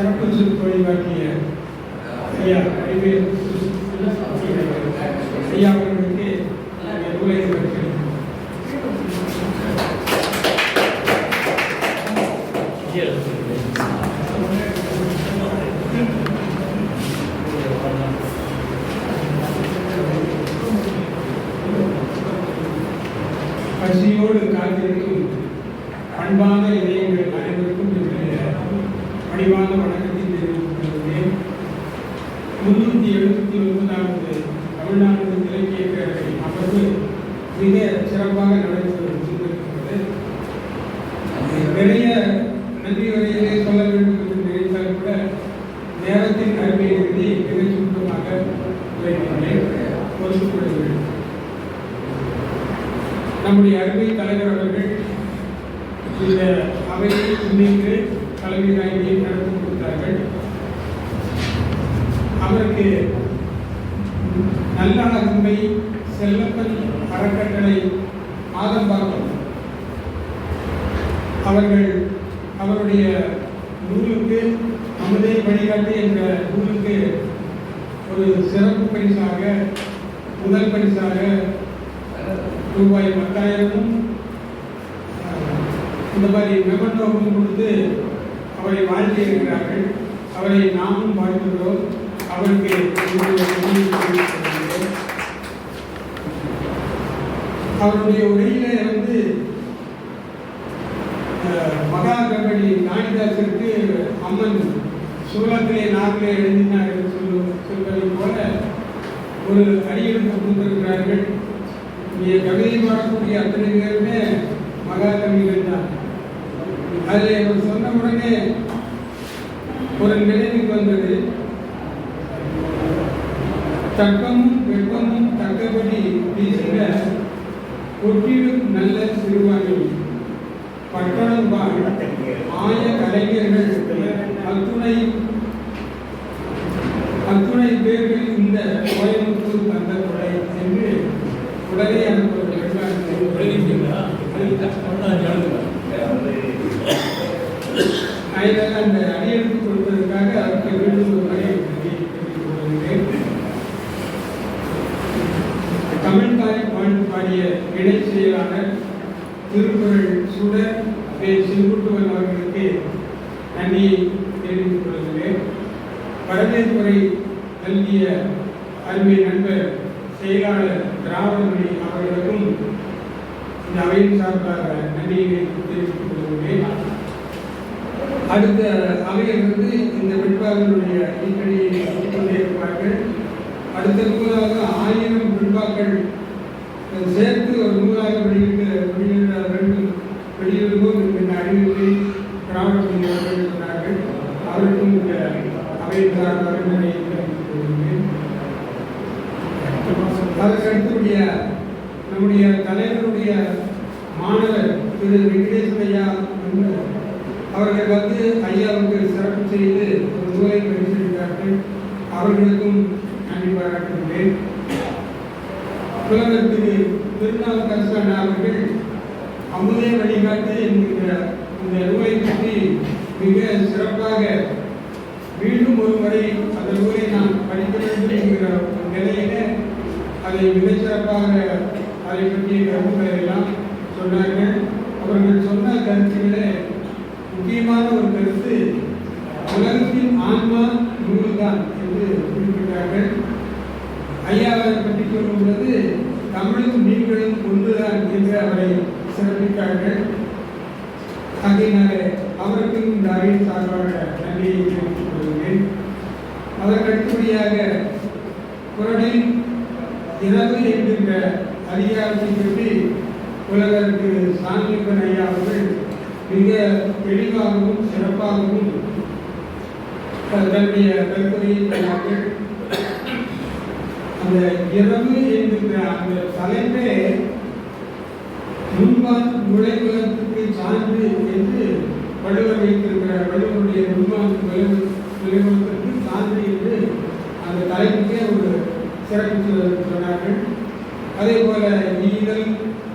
சிறப்பு சொற்பொழி காட்டிய ஐயா அறிவியல் ஐயா அவர்களுக்கு பசியோடு காத்திருக்கும் அன்பான இதை அனைவருக்கும் என்னுடைய பணிவான வணக்கத்தை தெரிவித்துக் கொள்கிறேன் முன்னூற்றி எழுபத்தி ஒன்பதாவது தமிழ்நாடு இலக்கிய பேரவை அமர்வு மிக சிறப்பாக நடைபெற்று கொண்டிருக்கிறது நிறைய நன்றி வரையிலே சொல்ல வேண்டும் என்று நினைத்தால் கூட நேரத்தின் அருமையை எழுதி மிக சுருக்கமாக உரைக்கின்றேன் வேண்டும் நம்முடைய அருமை தலைவர் அவர்கள் இந்த அவையை முன்னிட்டு தலைமை நாயகியை நடத்தி கொடுத்தார்கள். அவருக்கு நல்லழகம்மை செல்லப்பன் அறக்கட்டளை ஆதம்பாக்கம் அவர்கள் அவருடைய நூலுக்கு அமுதே வழிகாட்டு என்ற நூலுக்கு ஒரு சிறப்பு பரிசாக முதல் பரிசாக ரூபாய் பத்தாயிரமும் இந்த மாதிரி மெமண்டோவும் கொடுத்து அவரை வாழ்த்தி இருக்கிறார்கள் அவரை நாமும் வாழ்த்துகிறோம். அவருக்கு அவருடைய உரையிலே வந்து மகா கபடி காளிதாசருக்கு அம்மன். சூலத்திலே நாட்டிலே எழுதினார் சொல்லு சொல்வதை போல ஒரு அடியெடுத்து கொடுத்திருக்கிறார்கள் இங்கே கவிதை பாடக்கூடிய அத்தனை பேருமே மகா கவிகள் தான் அதில் அவர் சொன்ன உடனே ஒரு நினைவுக்கு வந்தது. தக்கமும் வெப்பமும் தக்கபடி வீசுக ஒற்றிலும் நல்ல சிறுவாணி பட்டணம் ஆய கலைஞர்கள் அத்துணை அத்துணை பேர்கள் இந்த கோயம்புத்தூர் தந்த கொடை என்று உடனே அனுப்புகிறார் அந்த அடியெடுத்து கொடுத்ததற்காக அவருக்கு மீண்டும் ஒரு முறை தமிழ்தாய் வாழ்ந்து பாடிய இணை செயலாளர் திருக்குறள் சுடர் வே செங்குட்டுவன் அவர்களுக்கு நன்றியை தெரிவித்துக் கொள்கிறேன் வரவேற்புரை நல்கிய அருமை நண்பர் செயலாளர் திராவிடமணி அவர்களுக்கும் இந்த அவையின் சார்பாக நன்றியை தெரிவித்துக் கொள்கிறேன். அடுத்த அவையில் வந்து இந்த வெண்பாக்களுடைய இக்கடியை கொண்டிருப்பார்கள் அடுத்த நூலாக ஆயிரம் வெண்பாக்கள் சேர்த்து ஒரு நூலாக வெளியிட்டு வெளியிடுகிறார்கள் வேண்டும் வெளியிடுவோம் என்கின்ற அறிவிப்பை திராவிட அவர்கள் சொன்னார்கள் அவருக்கும் இந்த அவையின் நம்முடைய தலைவருடைய மாணவர் திரு வெங்கடேஸ்வர ஐயா வந்து அவர்கள் வந்து ஐயாவுக்கு சிறப்பு செய்து ஒரு நூலை பரிசீலித்தார்கள் அவர்களுக்கும் நன்றி பாராட்டுகிறேன். புலவர் திரு திருநாவுக்கரசு அண்ணா அவர்கள் அமுதே வழிகாட்டு என்கிற இந்த நூலை பற்றி மிக சிறப்பாக மீண்டும் ஒரு முறை அந்த நூலை நாம் படிக்க வேண்டும் என்கிற நிலையில அதை மிகச்சிறப்பாக அதை பற்றிய கருத்துக்களை எல்லாம் சொன்னார்கள் அவர்கள் சொன்ன கருத்துக்களே முக்கியமான ஒரு கருத்து உலகத்தின் ஆன்மா நூல்தான் என்று குறிப்பிட்டார்கள் ஐயா அவரை பற்றி சொல்லும்போது தமிழும் நீங்களும் ஒன்றுதான் என்று அவரை சிறப்பித்தார்கள் ஆகையினாலே அவருக்கும் இந்த அவையின் சார்பாக நன்றியை தெரிவித்துக் கொள்கிறேன் படிப்படியாக அடுத்தபடியாக குரலில் இரவு என்கின்ற அதிகாரத்தை பற்றி உலகர் திரு சாமியப்பன் ஐயா அவர்கள் மிக தெளிவாகவும் சிறப்பாகவும் தன்னுடைய கருத்துரையை சொன்னார்கள். அந்த இரவு என்கின்ற அந்த தலைப்பே முன்பான் நுழைவுலகத்துக்கு சான்று என்று வள்ளுவர் வைத்திருக்கிறார். வள்ளுவருடைய முன்பான் நுழைவு நுழைவுலகத்திற்கு சான்று என்று அந்த தலைப்புக்கே ஒரு சிறப்பு சொன்னார்கள். அதே போல நீதல்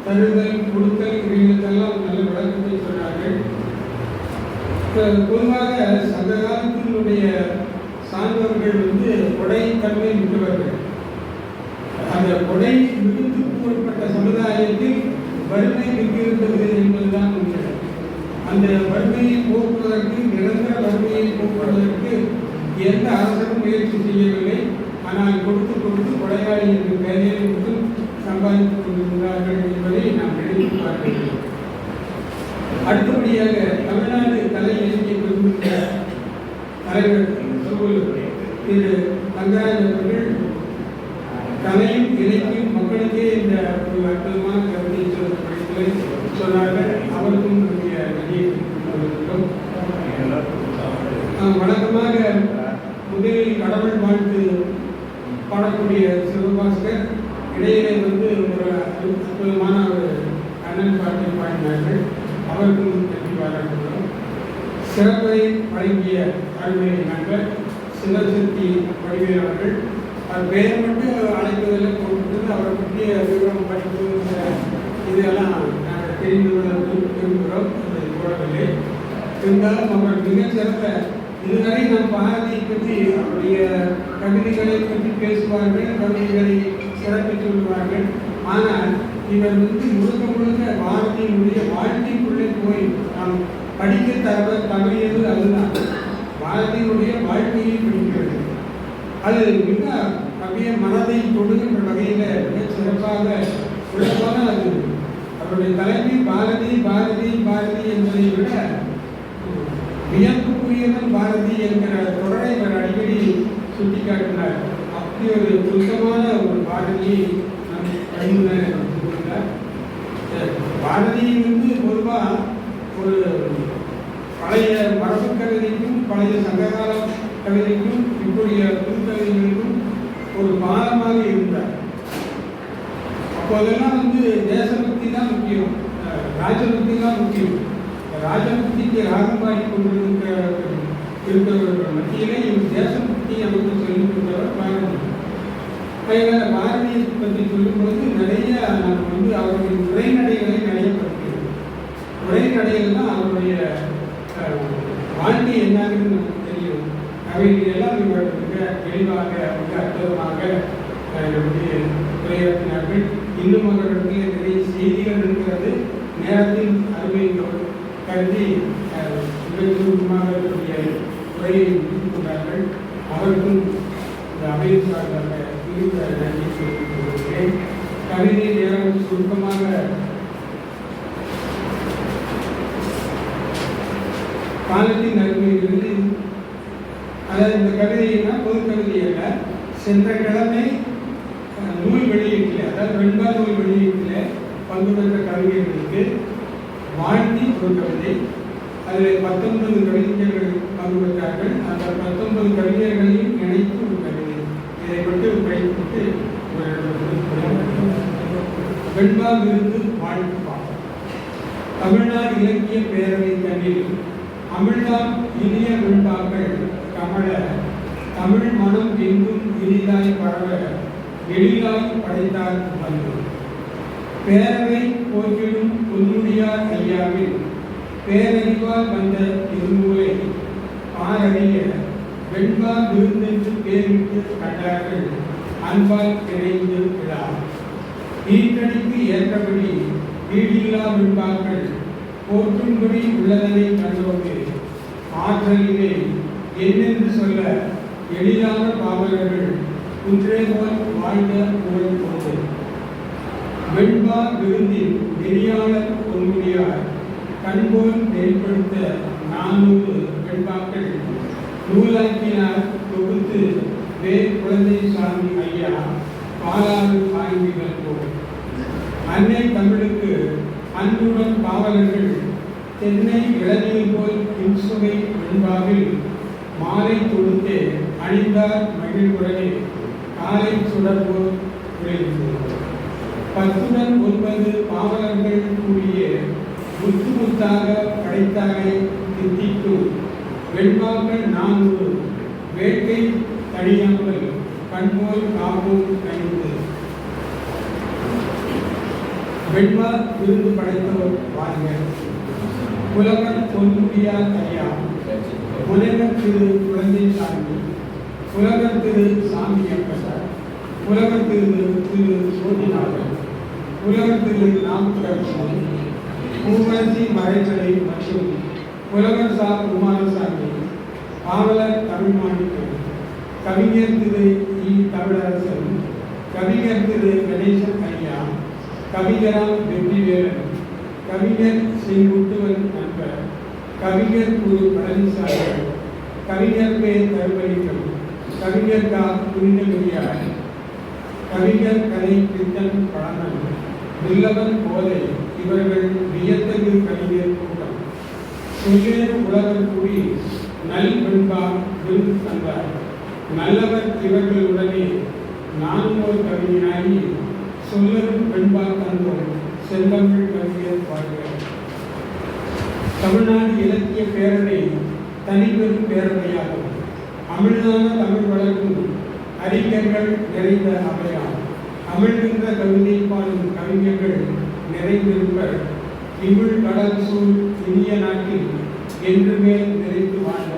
தருதல் கொடுத்தல் இவைகளுக்கெல்லாம் நல்ல விளக்கத்தை சொன்னார்கள். பொதுவாக சங்க காலத்தினுடைய சான்றவர்கள் வந்து கொடைத்தன்மை தன்மை மிக்கவர்கள். அந்த கொடை விடுத்து கூறப்பட்ட சமுதாயத்தில் வறுமை மிக்கிருந்தது என்பதுதான் உண்மை. அந்த வறுமையை போக்குவதற்கு நிரந்தர வறுமையை போக்குவதற்கு எந்த அரசரும் முயற்சி செய்யவில்லை. ஆனால் கொடுத்து கொடுத்து கொடையாளி என்று பெயரை கொடுத்து சம்பாதித்துக் கொண்டிருந்தார்கள் என்பதை நாம் நினைத்து பார்க்க வேண்டும். அடுத்தபடியாக தமிழ்நாடு கலை இலக்கிய பெருமிக்க தலைவர் திரு தங்கராஜ் அவர்கள் கலையும் இலக்கியம் மக்களுக்கே இந்த ஒரு அற்புதமான கருத்தை சொன்னார்கள். அவருக்கும் நம்முடைய நன்றியை வழக்கமாக முதலில் கடவுள் வாழ்த்து பாடக்கூடிய சிவபாஸ்கர் இடையிலே வந்து ஒரு அற்புதமான ஒரு அண்ணன் பாட்டை பாடினார்கள். அவருக்கும் நன்றி பாராட்டுகிறோம். சிறப்பை வழங்கிய அருமை நண்பர் சிவசக்தி வடிவேல் அவர்கள் அவர் பெயர் மட்டும் அழைப்பதில் போட்டு அவரை பற்றிய விவரம் படிப்பு இதெல்லாம் நாங்கள் தெரிந்து கொள்ள விரும்புகிறோம். அது போடவில்லை. இருந்தாலும் அவர் மிக சிறந்த இதுவரை நம் பாரதியை பற்றி அவருடைய கவிதைகளை பற்றி பேசுவார்கள் கவிதைகளை சிறப்பித்து சொல்லுவார்கள் ஆனால் இவர் வந்து முழுக்க முழுக்க பாரதியினுடைய வாழ்க்கைக்குள்ளே போய் நாம் படிக்க தவ தவறியது அதுதான். பாரதியினுடைய வாழ்க்கையை படிக்கிறது. அது மிக அப்படியே மனதை தொடுகின்ற வகையில் மிக சிறப்பாக சிறப்பாக அது. அவருடைய தலைமை பாரதி பாரதி பாரதி என்பதை விட வியப்புக்குரியவன் பாரதி என்கிற தொடரை இவர் அடிக்கடி சுட்டிக்காட்டினார். அப்படி ஒரு சுத்தமான ஒரு பாரதியை நம் கண்முன்ன கொடுத்தார் பாரதி வந்து பொதுவாக ஒரு பழைய மரபு கவிதைக்கும் பழைய சங்ககால கவிதைக்கும் இப்படிய புதுக்கவிதைகளுக்கும் ஒரு பாலமாக இருந்தார். அப்போதெல்லாம் வந்து தேசபக்தி தான் முக்கியம். அஹ் ராஜபக்தி தான் முக்கியம். ராஜபக்திக்கு ராகம் பாடி இருக்கிறவர்கள் மத்தியிலே இவர் தேசபக்தி நமக்கு சொல்லிக் கொடுத்தவர் பாரதி அதனால பாரதியை பற்றி சொல்லும்போது நிறைய நம்ம வந்து அவருடைய உரைநடைகளை நிறைய படிக்கிறோம் உரைநடைகள் தான் அவருடைய வாழ்க்கை என்னன்னு நமக்கு தெரியும். அவைகள் எல்லாம் இவர் மிக தெளிவாக மிக அற்புதமாக நம்முடைய உரையாற்றினார்கள். இன்னும் அவர்களுக்கு நிறைய செய்திகள் இருக்கிறது. நேரத்தின் அருமை கருதி சுருக்கமாக இருக்கக்கூடிய உரையை முடித்துக் கொண்டார்கள். அவருக்கும் இந்த அவையின் சார்பாக மிகுந்த நன்றி தெரிவித்துக் கவிதை நேரம் சுருக்கமாக காலத்தின் நன்மையிலிருந்து அதாவது இந்த கவிதைனா பொது கவிதை அல்ல. சென்ற கிழமை நூல் வெளியீட்டில் அதாவது வெண்பா நூல் வெளியீட்டில் பங்கு பெற்ற கவிஞர்களுக்கு வாழ்த்தி கொடுக்கவில்லை. அதில் பத்தொன்பது கவிஞர்கள் பங்கு பெற்றார்கள். அந்த பத்தொன்பது கவிஞர்களையும் இணைத்து ஒரு கவிதை இதை கொண்டு உரைத்து வெண்பா இருந்து வாழ்த்து பாடம் தமிழ்நாடு இலக்கிய பேரவை தன்னில் அமிழ்தாம் இனிய வெண்பாக்கள் கமல தமிழ் மனம் எங்கும் இனிதாய் பரவ எளிதாய் படைத்தார் வந்து பேரவை போக்கிடும் பொன்முடியார் ஐயாவில் பேரறிவால் வந்த இருநூலை ஆரறிய வெண்பா விருந்தென்று பேரிட்டு கண்டார்கள் அன்பால் இணைந்து விழா. ஈட்டடிக்கு ஏற்றபடி வீடில்லா வெண்பாக்கள் போற்றும்படி உள்ளதனை கண்டோடு ஆற்றலிலே என்னென்று சொல்ல எளிதான பாவலர்கள் குன்றே போல் வாழ்ந்த புகழ் கொண்டு வெண்பா விருந்தில் நெறியாளர் பொன்முடியார் கண்போல் வெளிப்படுத்த நானூறு பெண்பாக்கள் நூலாக்கினார் தொகுத்து வே குழந்தை சாமி ஐயா பாலாறு ஆய்வுகள் போல். அன்னை தமிழுக்கு அன்புடன் பாவலர்கள் தென்னை இளநீர் போல் இன்சுவை வெண்பாவில் மாலை தொடுத்தே அணிந்தார் மகிழ்வுடனே காலை சுடர்போல் விளைந்தது பத்துடன் ஒன்பது பாவலர்கள் கூடிய முத்து முத்தாக படைத்தாரை தித்திக்கும். வெண்பாக்கள் நான்கு வேட்டை தனியாமல் கண்போல் காப்போம் கணிந்து வெண்பா விருந்து படைத்தவர் வாங்க புலவர் பொன்முடியார் ஐயா. முனைவர் திரு குழந்தை சாமி புலவர் திரு சாமி அப்பசார் புலவர் திரு திரு சோதிநாதன். புலவர் நாம் ராமகிருஷ்ணன் பூவரசி மறைச்சலை மற்றும் புலவர் சா குமாரசாமி பாவலர் தமிழ்மாணிக்கம். கவிஞர் திரு இ. தமிழரசன் கவிஞர் திரு கணேசன் ஐயா கவிஞராம் வெற்றிவேலன் கவிஞர் ஸ்ரீ முத்துவன் நண்பர் கவிஞர் குரு பழனிசாமி கவிஞர் பே தருமலிங்கம் கவிஞர் கா. புனிதமிரியார் கவிஞர் கலை கிருத்தன் பழம் வில்லவன் கோதை இவர்கள் வியத்தகு கவிஞர் கூட்டம். சொல்லேறு உலகர் கூடி நல் பண்பா வில் தந்தார் நல்லவர் இவர்களுடனே நான்கோர் ஒரு கவிஞனாகி சொல்லரும் பெண்பா தந்தோம் செல்வங்கள் கவிஞர் வாழ்க. தமிழ்நாடு இலக்கிய பேரணி தனிப்பெரும் பேரவையாகும். அமிழ்தான தமிழ் வளர்க்கும் அறிஞர்கள் நிறைந்த அவையாகும். அமிழ்கின்ற கவிதை பாடும் கவிஞர்கள் நிறைந்திருப்ப திமிழ் கடல் சூழ் இந்திய நாட்டில் என்றுமே நிறைந்து வாழ்ந்த